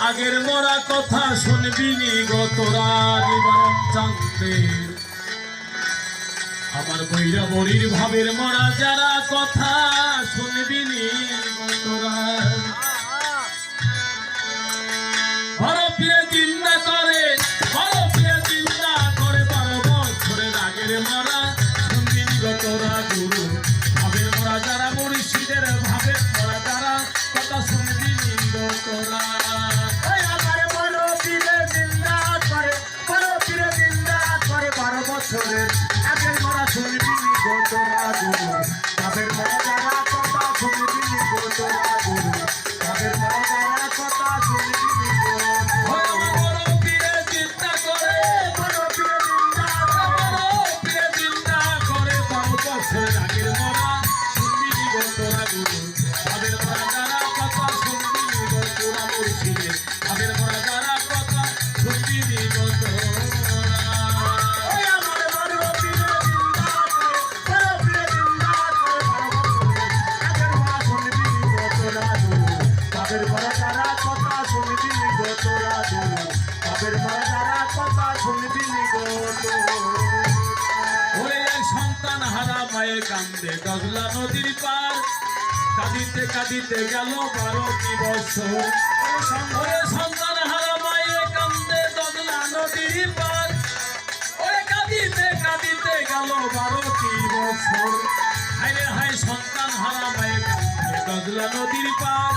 আগের মরা কথা শুনবি আমার বৈরা বরির ভাবের মরা যারা কথা শুনবি গতরা তোমার তাদের শুনবি সন্তান হারা মায়ে কান্দে গজলা নদীর পার। কাঁদিতে কাঁদিতে গেল বারো দিবস ওরে সন্তান হারা মায়ে কান্দে নদীর পার। ওরে কাঁদিতে কাঁদিতে গেল বারো বছর। হাইরে সন্তান হারা মায়ে কান্দে নদীর পার।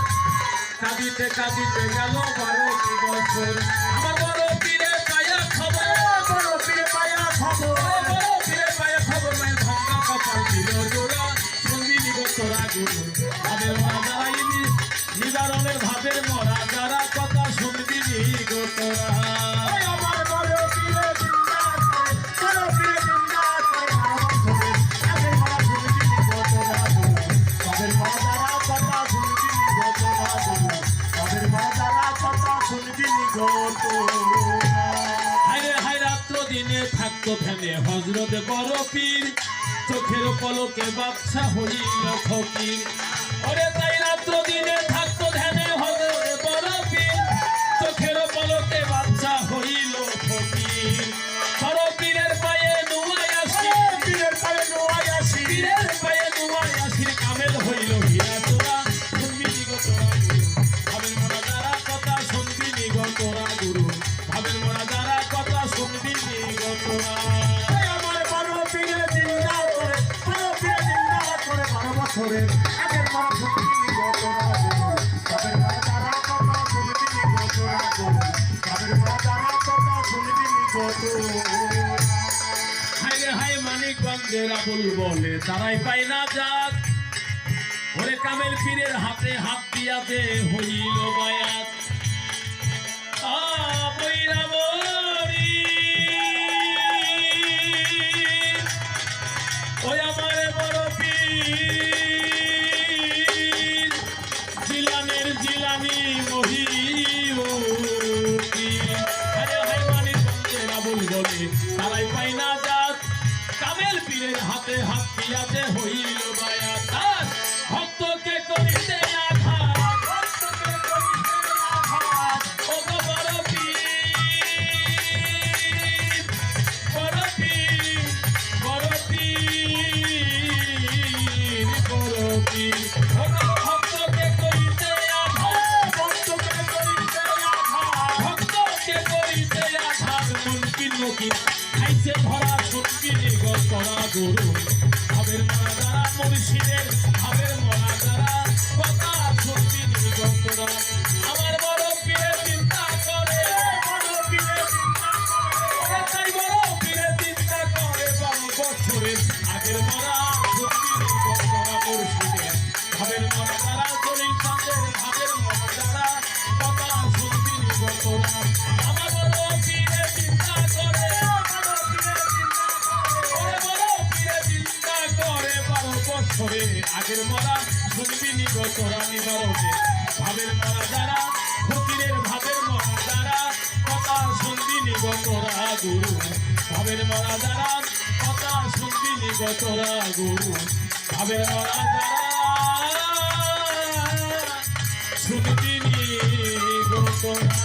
কাঁদিতে কাঁদিতে গেল বারো বছর। থাকতো ধ্যানে হজরত বড় পীর চোখের পলকে বাদশা হইল ফকির। ওরে তাই রাত্র দিনে মানিকগঞ্জের আবুল বলে, তারাই পাই না যাক ওরে কামেল পীরের হাতে হাত দিয়াতে হইল বয়াত। ওই আমার বড় সখী খাইছে ভরা সত্যি নিগত করা গরু। ভাবের মরা দ্বারা মুর্শিদের ভাবের মরা দ্বারা কথা সত্যি নিগত করা আমার বড় প্রিয় চিন্তা করে, বড় প্রিয় চিন্তা করে। তাই বড় প্রিয় চিন্তা করে, বারো বছরের আগের মরা সত্যি নিগত করা মুর্শিদের ভাবের মরা দ্বারা ভাবের মরা শুনবি নিব তোরা নিবারকে ভাবের মরা যারা ফকিরের ভাবের মরা যারা কথা শুনবি নিব তোরা গুরু। ভাবের মরা যারা কথা শুনবি নিব তোরা গুরু। ভাবের মরা যারা শুনবি নিব তোরা